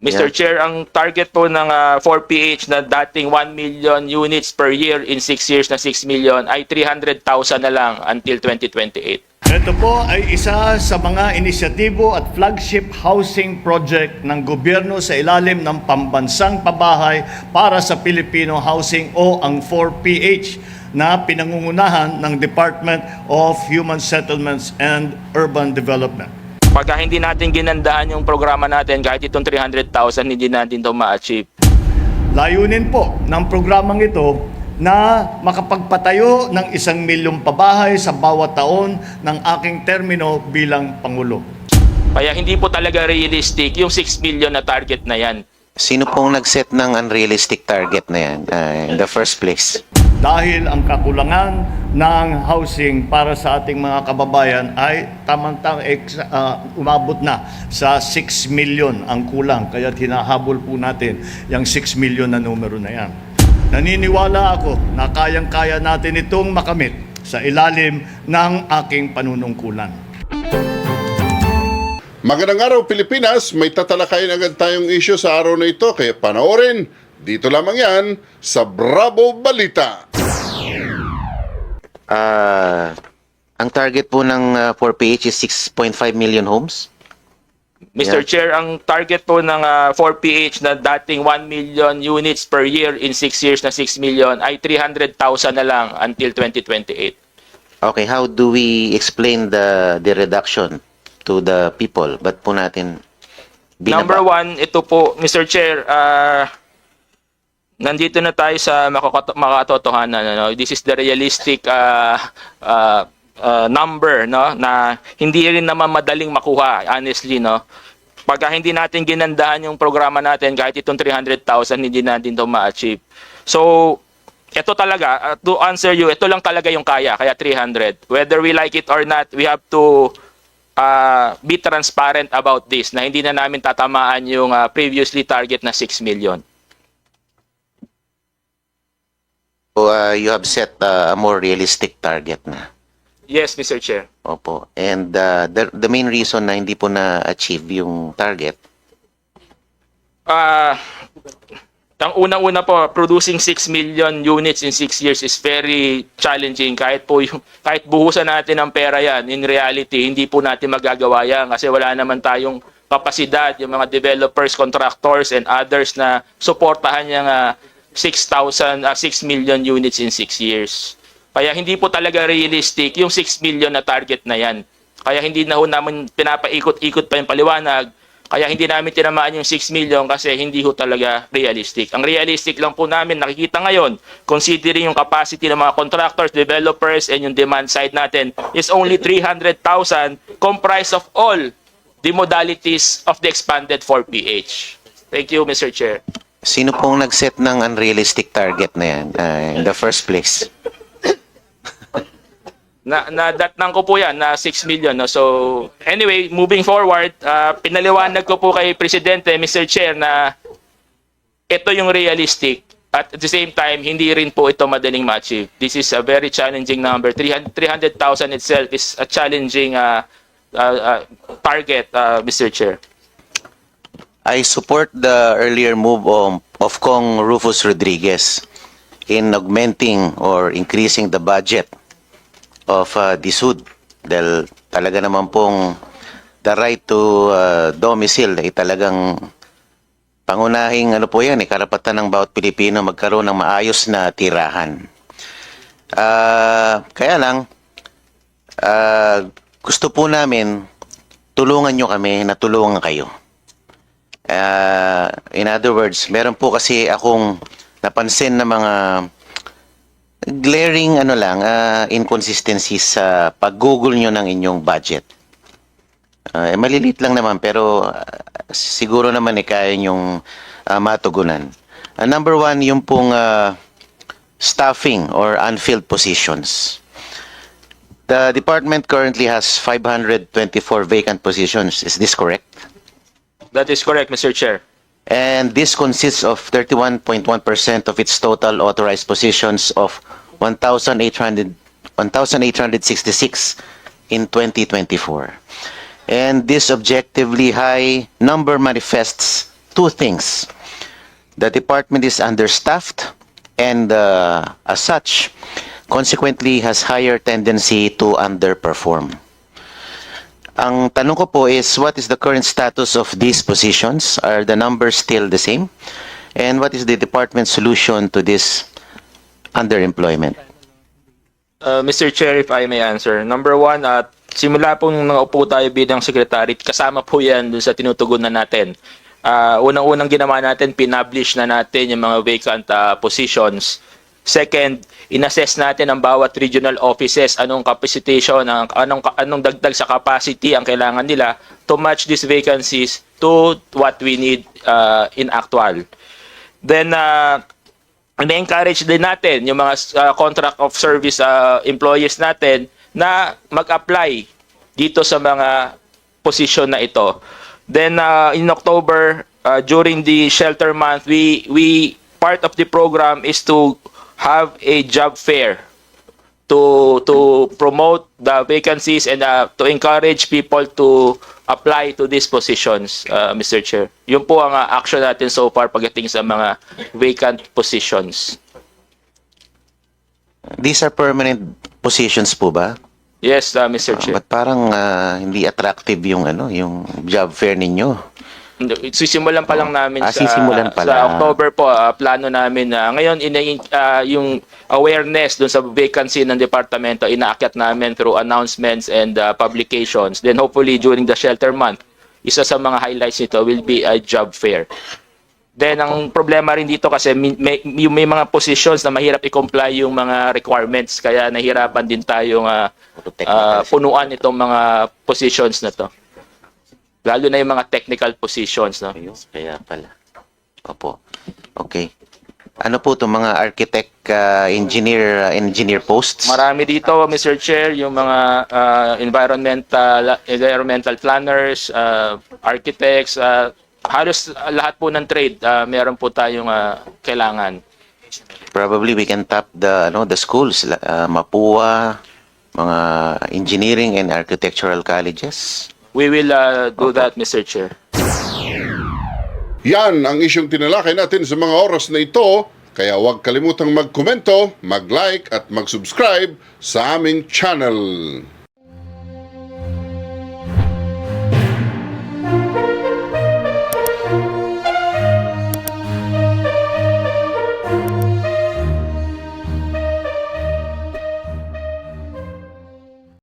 Mr. Yeah. Chair, ang target po ng ah, 4PH na dating 1 million units per year in 6 years na 6 million ay 300,000 na lang until 2028. Ito po ay isa sa mga inisyatibo at flagship housing project ng gobyerno sa ilalim ng pambansang pabahay para sa Filipino Housing o ang 4PH na pinangungunahan ng Department of Human Settlements and Urban Development. Pagka hindi natin ginandaan yung programa natin, kahit itong 300,000, hindi natin ito ma-achieve. Layunin po ng programang ito na makapagpatayo ng isang milyong pabahay sa bawat taon ng aking termino bilang Pangulo. Kaya hindi po talaga realistic yung 6 million na target na yan. Sino pong nag-set ng unrealistic target na yan uh, in the first place? Dahil ang kakulangan ng housing para sa ating mga kababayan ay tamang-tang ex- ah, umabot na sa 6 million ang kulang. Kaya hinahabol po natin yung 6 million na numero na yan. Naniniwala ako na kayang-kaya natin itong makamit sa ilalim ng aking panunungkulan. Magandang araw Pilipinas, may tatalakayin agad tayong issue sa araw na ito kaya panoorin. Dito lamang yan sa Bravo Balita. Ah, ang target po ng uh, 4PH is 6.5 million homes. Mr. Yeah. Chair, ang target po ng ah, 4PH na dating 1 million units per year in 6 years na 6 million ay 300,000 na lang until 2028. Okay, how do we explain the the reduction to the people? Ba't po natin binaba? Number one, ito po, Mr. Chair, ah, nandito na tayo sa makatotohanan. Ano? This is the realistic ah, ah, ah, number no? na hindi rin naman madaling makuha, honestly. No? Pagka hindi natin ginandaan yung programa natin, kahit itong 300,000, hindi natin ito ma-achieve. So, ito talaga, uh, to answer you, ito lang talaga yung kaya, kaya 300. Whether we like it or not, we have to uh, be transparent about this na hindi na namin tatamaan yung uh, previously target na 6 million. So, uh, you have set uh, a more realistic target na. Yes, Mr. Chair. Opo. And uh, the, the main reason na hindi po na-achieve yung target, Uh, ang unang-una po, producing 6 million units in 6 years is very challenging. Kahit po yung, kahit buhusan natin ng pera yan, in reality, hindi po natin magagawa yan kasi wala naman tayong kapasidad, yung mga developers, contractors, and others na suportahan yung uh, 6,000, uh, 6 million units in 6 years. Kaya hindi po talaga realistic yung 6 million na target na yan. Kaya hindi na ho namin pinapaikot-ikot pa yung paliwanag. Kaya hindi namin tinamaan yung 6 million kasi hindi ho talaga realistic. Ang realistic lang po namin nakikita ngayon, considering yung capacity ng mga contractors, developers, and yung demand side natin is only 300,000 comprised of all the modalities of the expanded 4PH. Thank you, Mr. Chair. Sino pong nag-set ng unrealistic target na yan uh, in the first place? na nadatnang ko po yan na 6 million no so anyway moving forward ah, pinaliwanag ko po kay presidente Mr. Chair na ito yung realistic at at the same time hindi rin po ito madaling ma-achieve this is a very challenging number 300 300,000 itself is a challenging ah, ah, ah, target ah, Mr. Chair I support the earlier move of, of Kong Rufus Rodriguez in augmenting or increasing the budget of uh, DSUD dahil talaga naman pong the right to uh, domicile ay talagang pangunahing ano po yan, eh, karapatan ng bawat Pilipino magkaroon ng maayos na tirahan. Ah, kaya lang, ah, gusto po namin tulungan nyo kami na tulungan kayo. Uh, in other words, meron po kasi akong napansin na mga glaring ano lang, uh, inconsistencies sa pag-google nyo ng inyong budget. Uh, eh, malilit lang naman pero uh, siguro naman eh kaya nyong uh, matugunan. Uh, number one, yung pong uh, staffing or unfilled positions. The department currently has 524 vacant positions. Is this correct? That is correct Mr. Chair and this consists of 31.1% of its total authorized positions of 1,800 1,866 in 2024. And this objectively high number manifests two things. The department is understaffed and uh, as such, consequently has higher tendency to underperform. Ang tanong ko po is, what is the current status of these positions? Are the numbers still the same? And what is the department's solution to this underemployment? Uh, Mr. Chair, if I may answer. Number one, at simula po nung naupo tayo bilang secretary, kasama po yan dun sa tinutugunan natin. Uh, unang-unang ginawa natin, pinublish na natin yung mga vacant uh, positions. Second, inassess natin ang bawat regional offices, anong capacitation, anong, anong dagdag sa capacity ang kailangan nila to match these vacancies to what we need uh, in actual. Then, uh, na-encourage din natin yung mga uh, contract of service uh, employees natin na mag-apply dito sa mga position na ito. Then uh, in October uh, during the shelter month we we part of the program is to have a job fair to to promote the vacancies and uh, to encourage people to apply to these positions, uh, Mr. Chair. Yun po ang uh, action natin so far pagdating sa mga vacant positions. These are permanent positions po ba? Yes, uh, Mr. Chair. Ba't parang ah, hindi attractive yung ano, yung job fair ninyo? Sisimulan pa lang namin Ah, sa, pa sa. October po, ah, plano namin na ngayon ina, ah, yung awareness dun sa vacancy ng departamento inaakyat namin through announcements and ah, publications. Then hopefully during the shelter month, isa sa mga highlights nito will be a job fair. Then ang problema rin dito kasi may, may, may mga positions na mahirap i-comply yung mga requirements kaya nahirapan din tayong ah, technical. punuan itong mga positions na to. Lalo na yung mga technical positions, no? Ayun, kaya pala. Opo. Okay. Ano po itong mga architect, ah, engineer, ah, engineer posts? Marami dito, Mr. Chair, yung mga ah, environmental environmental planners, ah, architects, ah, halos lahat po ng trade, ah, meron po tayong ah, kailangan. Probably we can tap the ano the schools, ah, Mapua, mga engineering and architectural colleges. We will ah, do that, Mr. Chair. Yan ang isyong tinalakay natin sa mga oras na ito. Kaya huwag kalimutang mag-komento, mag-like at mag-subscribe sa aming channel.